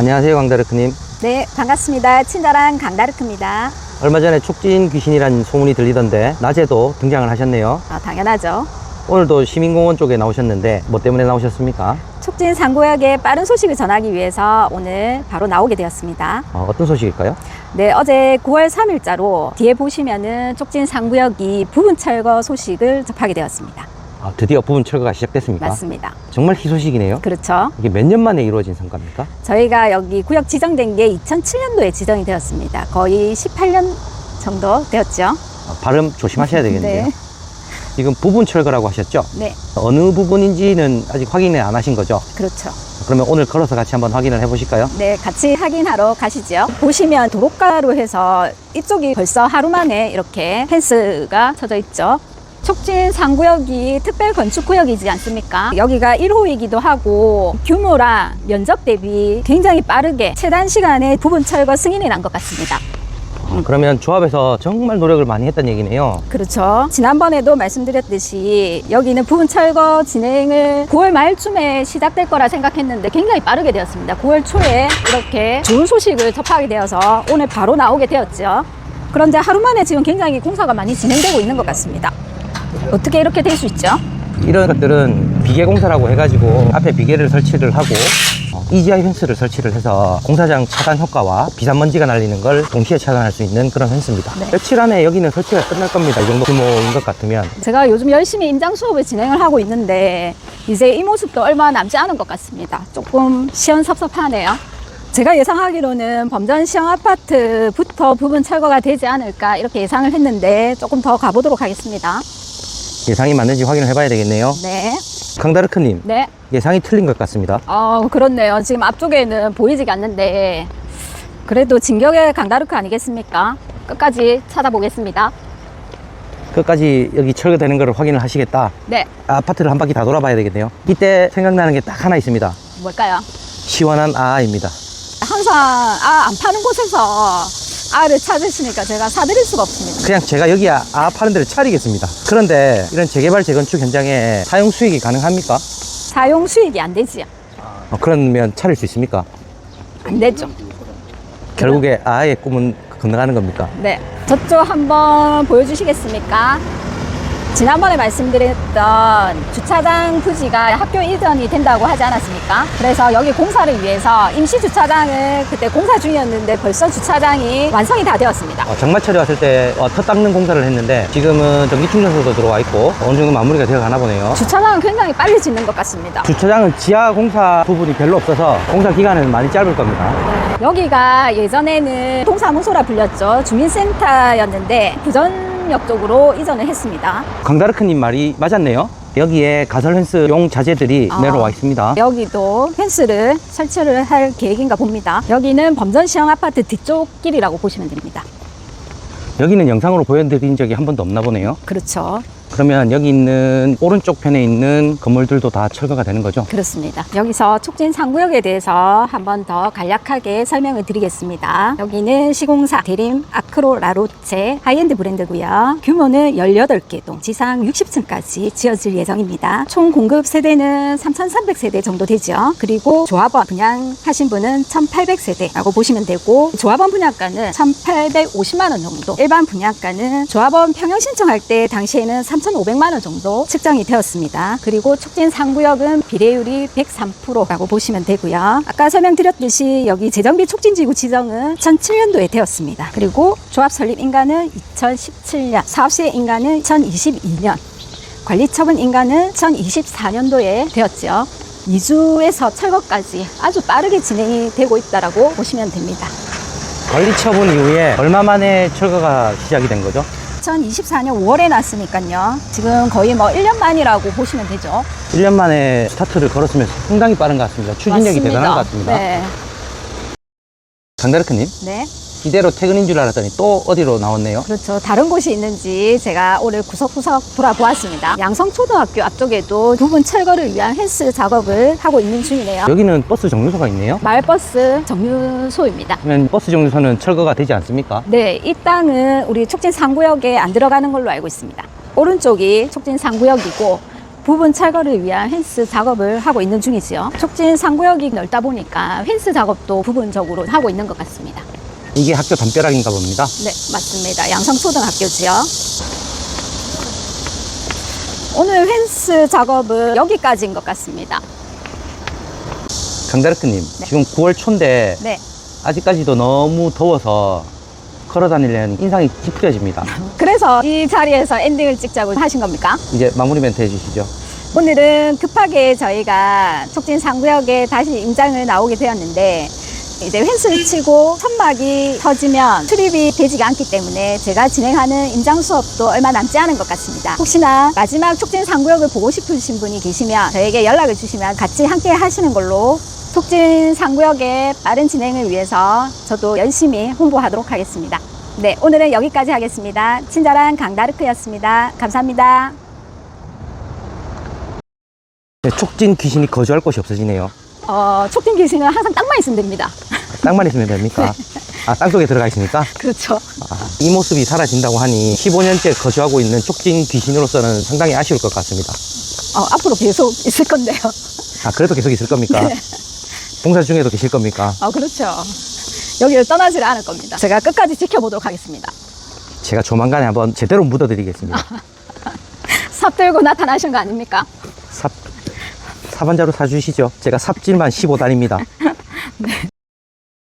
안녕하세요, 강다르크님. 네, 반갑습니다. 친절한 강다르크입니다. 얼마 전에 촉진 귀신이라는 소문이 들리던데 낮에도 등장을 하셨네요. 아, 당연하죠. 오늘도 시민공원 쪽에 나오셨는데 뭐 때문에 나오셨습니까? 촉진 상구역의 빠른 소식을 전하기 위해서 오늘 바로 나오게 되었습니다. 어, 어떤 소식일까요? 네, 어제 9월 3일자로 뒤에 보시면은 촉진 상구역이 부분 철거 소식을 접하게 되었습니다. 아, 드디어 부분 철거가 시작됐습니까? 맞습니다. 정말 희소식이네요. 그렇죠. 이게 몇 년 만에 이루어진 성과입니까? 저희가 여기 구역 지정된 게 2007년도에 지정이 되었습니다. 거의 18년 정도 되었죠. 아, 발음 조심하셔야 되겠는데요. 네. 지금 부분 철거라고 하셨죠? 네, 어느 부분인지는 아직 확인을 안 하신 거죠? 그렇죠. 그러면 오늘 걸어서 같이 한번 확인을 해보실까요? 네, 같이 확인하러 가시죠. 보시면 도로가로 해서 이쪽이 벌써 하루 만에 이렇게 펜스가 쳐져 있죠. 촉진 상구역이 특별 건축 구역이지 않습니까? 여기가 1호이기도 하고 규모랑 면적 대비 굉장히 빠르게 최단 시간에 부분 철거 승인이 난 것 같습니다. 아, 그러면 조합에서 정말 노력을 많이 했던 얘기네요. 그렇죠. 지난번에도 말씀드렸듯이 여기는 부분 철거 진행을 9월 말쯤에 시작될 거라 생각했는데 굉장히 빠르게 되었습니다. 9월 초에 이렇게 좋은 소식을 접하게 되어서 오늘 바로 나오게 되었죠. 그런데 하루 만에 지금 굉장히 공사가 많이 진행되고 있는 것 같습니다. 어떻게 이렇게 될 수 있죠? 이런 것들은 비계 공사라고 해가지고 앞에 비계를 설치를 하고 어, EGI 펜스를 설치를 해서 공사장 차단 효과와 비산 먼지가 날리는 걸 동시에 차단할 수 있는 그런 펜스입니다. 네. 며칠 안에 여기는 설치가 끝날 겁니다. 이 정도 규모인 것 같으면 제가 요즘 열심히 임장 수업을 진행을 하고 있는데 이제 이 모습도 얼마 남지 않은 것 같습니다. 조금 시원섭섭하네요. 제가 예상하기로는 범전 시형 아파트부터 부분 철거가 되지 않을까 이렇게 예상을 했는데 조금 더 가보도록 하겠습니다. 예상이 맞는지 확인을 해봐야 되겠네요. 네. 강다르크님 네. 예상이 틀린 것 같습니다. 어, 그렇네요. 지금 앞쪽에는 보이지가 않는데 그래도 진격의 강다르크 아니겠습니까? 끝까지 찾아보겠습니다. 끝까지 여기 철거되는 걸 확인을 하시겠다. 네. 아파트를 한 바퀴 다 돌아봐야 되겠네요. 이때 생각나는 게 딱 하나 있습니다. 뭘까요? 시원한 아입니다. 항상 아 안 파는 곳에서 알을 찾으시니까 제가 사드릴 수가 없습니다. 그냥 제가 여기 아, 아 파는 데를 차리겠습니다. 그런데 이런 재개발 재건축 현장에 사용 수익이 가능합니까? 사용 수익이 안 되지요. 어, 그러면 차릴 수 있습니까? 안 되죠. 결국에 아의 꿈은 건너가는 겁니까? 네. 저쪽 한번 보여주시겠습니까? 지난번에 말씀드렸던 주차장 부지가 학교 이전이 된다고 하지 않았습니까? 그래서 여기 공사를 위해서 임시 주차장을 그때 공사 중이었는데 벌써 주차장이 완성이 다 되었습니다. 어, 장마철에 왔을 때 어, 터 닦는 공사를 했는데 지금은 전기 충전소도 들어와 있고 어느 정도 마무리가 되어 가나 보네요. 주차장은 굉장히 빨리 짓는 것 같습니다. 주차장은 지하 공사 부분이 별로 없어서 공사 기간은 많이 짧을 겁니다. 여기가 예전에는 동사무소라 불렸죠. 주민센터였는데 부전 역 쪽으로 이전을 했습니다. 강다르크님 말이 맞았네요. 여기에 가설 펜스용 자재들이 아. 내려와 있습니다. 여기도 펜스를 설치를 할 계획인가 봅니다. 여기는 범전 시형 아파트 뒤쪽 길이라고 보시면 됩니다. 여기는 영상으로 보여드린 적이 한 번도 없나 보네요. 그렇죠. 그러면 여기 있는 오른쪽 편에 있는 건물들도 다 철거가 되는 거죠? 그렇습니다. 여기서 촉진 상구역에 대해서 한 번 더 간략하게 설명을 드리겠습니다. 여기는 시공사 대림 아크로 라로체 하이엔드 브랜드고요. 규모는 18개 동, 지상 60층까지 지어질 예정입니다. 총 공급 세대는 3,300세대 정도 되죠. 그리고 조합원 분양하신 분은 1,800세대라고 보시면 되고 조합원 분양가는 1,850만 원 정도, 일반 분양가는 조합원 평형 신청할 때 당시에는 3,500만 원 정도 측정이 되었습니다. 그리고 촉진 상구역은 비례율이 103%라고 보시면 되고요. 아까 설명드렸듯이 여기 재정비 촉진지구 지정은 2007년도에 되었습니다. 그리고 조합 설립 인가는 2017년, 사업 시행 인가는 2022년, 관리 처분 인가는 2024년도에 되었죠. 2주에서 철거까지 아주 빠르게 진행이 되고 있다라고 보시면 됩니다. 관리 처분 이후에 얼마 만에 철거가 시작이 된 거죠? 2024년 5월에 났으니까요. 지금 거의 뭐 1년 만이라고 보시면 되죠. 1년 만에 스타트를 걸었으면 상당히 빠른 것 같습니다. 추진력이 맞습니다. 대단한 것 같습니다. 네. 강다르크님, 네. 이대로 퇴근인 줄 알았더니 또 어디로 나왔네요? 그렇죠. 다른 곳이 있는지 제가 오늘 구석구석 돌아보았습니다. 양성초등학교 앞쪽에도 부분 철거를 위한 헬스 작업을 하고 있는 중이네요. 여기는 버스 정류소가 있네요? 마을버스 정류소입니다. 그러면 버스 정류소는 철거가 되지 않습니까? 네, 이 땅은 우리 촉진 상구역에 안 들어가는 걸로 알고 있습니다. 오른쪽이 촉진 상구역이고 부분 철거를 위한 펜스 작업을 하고 있는 중이지요. 촉진 상구역이 넓다 보니까 펜스 작업도 부분적으로 하고 있는 것 같습니다. 이게 학교 담벼락인가 봅니다. 네, 맞습니다. 양성초등학교 지요. 오늘 펜스 작업은 여기까지인 것 같습니다. 강다르크님, 지금 9월 초인데 네. 아직까지도 너무 더워서 걸어 다니려는 인상이 찌푸려집니다. 그래서 이 자리에서 엔딩을 찍자고 하신 겁니까? 이제 마무리 멘트 해주시죠. 오늘은 급하게 저희가 촉진 상구역에 다시 임장을 나오게 되었는데 이제 펜스를 치고 천막이 터지면 출입이 되지가 않기 때문에 제가 진행하는 임장 수업도 얼마 남지 않은 것 같습니다. 혹시나 마지막 촉진 상구역을 보고 싶으신 분이 계시면 저에게 연락을 주시면 같이 함께 하시는 걸로 촉진 상구역의 빠른 진행을 위해서 저도 열심히 홍보하도록 하겠습니다. 네, 오늘은 여기까지 하겠습니다. 친절한 강다르크였습니다. 감사합니다. 네, 촉진 귀신이 거주할 곳이 없어지네요. 어, 촉진 귀신은 항상 땅만 있으면 됩니다. 땅만 있으면 됩니까? 아, 땅 속에 들어가 있습니까? 그렇죠. 아, 이 모습이 사라진다고 하니 15년째 거주하고 있는 촉진 귀신으로서는 상당히 아쉬울 것 같습니다. 어, 앞으로 계속 있을 건데요. 아, 그래도 계속 있을 겁니까? 네. 봉사 중에도 계실 겁니까? 어, 그렇죠. 여기를 떠나지를 않을 겁니다. 제가 끝까지 지켜보도록 하겠습니다. 제가 조만간에 한번 제대로 묻어드리겠습니다. 삽 들고 나타나신 거 아닙니까? 삽, 삽 한 자루 사주시죠. 제가 삽질만 15단입니다.